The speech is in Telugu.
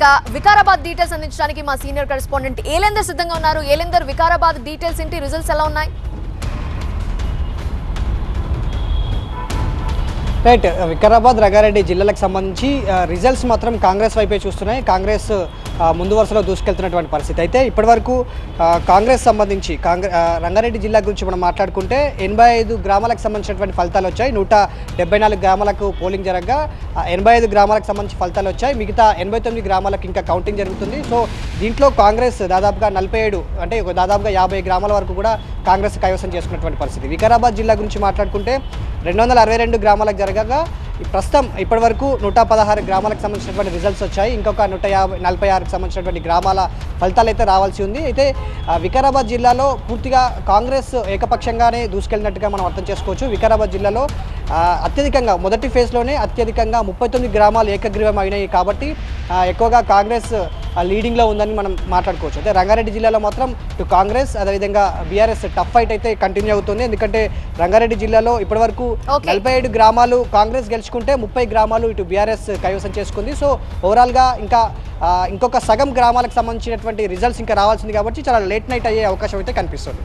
ఇక వికారాబాద్ డీటెయిల్స్ అందించడానికి మా సీనియర్ కరెస్పాండెంట్ ఏలేందర్ సిద్ధంగా ఉన్నారు. ఏలేందర్ వికారాబాద్ డీటెయిల్స్ ఏంటి? రిజల్ట్స్ ఎలా ఉన్నాయి? రైట్ వికారాబాద్ రంగారెడ్డి జిల్లాలకు సంబంధించి రిజల్ట్స్ మాత్రం కాంగ్రెస్ వైపే చూస్తున్నాయి. కాంగ్రెస్ ముందు వరుసలో దూసుకెళ్తున్నటువంటి పరిస్థితి. అయితే ఇప్పటివరకు కాంగ్రెస్ సంబంధించి కాంగ్రెస్ రంగారెడ్డి జిల్లా గురించి మనం మాట్లాడుకుంటే ఎనభై ఐదు గ్రామాలకు సంబంధించినటువంటి ఫలితాలు వచ్చాయి. నూట డెబ్బై నాలుగు గ్రామాలకు పోలింగ్ జరగగా ఎనభై ఐదు గ్రామాలకు సంబంధించి ఫలితాలు వచ్చాయి. మిగతా ఎనభై తొమ్మిది గ్రామాలకు ఇంకా కౌంటింగ్ జరుగుతుంది. సో దీంట్లో కాంగ్రెస్ దాదాపుగా నలభై ఏడు అంటే ఒక దాదాపుగా యాభై గ్రామాల వరకు కూడా కాంగ్రెస్ కైవసం చేసుకున్నటువంటి పరిస్థితి. వికారాబాద్ జిల్లా గురించి మాట్లాడుకుంటే రెండు వందల అరవై రెండు గ్రామాలకు జరగగా ప్రస్తుతం ఇప్పటివరకు నూట పదహారు గ్రామాలకు సంబంధించినటువంటి రిజల్ట్స్ వచ్చాయి. ఇంకొక నూట యాభై నలభై ఆరుకు సంబంధించినటువంటి గ్రామాల ఫలితాలు అయితే రావాల్సి ఉంది. అయితే వికారాబాద్ జిల్లాలో పూర్తిగా కాంగ్రెస్ ఏకపక్షంగానే దూసుకెళ్ళినట్టుగా మనం అర్థం చేసుకోవచ్చు. వికారాబాద్ జిల్లాలో అత్యధికంగా మొదటి ఫేజ్లోనే అత్యధికంగా ముప్పై తొమ్మిది గ్రామాలు ఏకగ్రీవం అయినాయి కాబట్టి ఎక్కువగా కాంగ్రెస్ లీడింగ్లో ఉందని మనం మాట్లాడుకోవచ్చు. అయితే రంగారెడ్డి జిల్లాలో మాత్రం ఇటు కాంగ్రెస్ అదేవిధంగా బీఆర్ఎస్ టఫ్ ఫైట్ అయితే కంటిన్యూ అవుతుంది. ఎందుకంటే రంగారెడ్డి జిల్లాలో ఇప్పటివరకు. నలభై ఏడు గ్రామాలు కాంగ్రెస్ గెలుచుకుంటే ముప్పై గ్రామాలు ఇటు బీఆర్ఎస్ కైవసం చేసుకుంది. సో ఓవరాల్గా ఇంకా ఇంకొక సగం గ్రామాలకు సంబంధించినటువంటి రిజల్ట్స్ ఇంకా రావాల్సింది కాబట్టి చాలా లేట్ నైట్ అయ్యే అవకాశం అయితే కనిపిస్తుంది.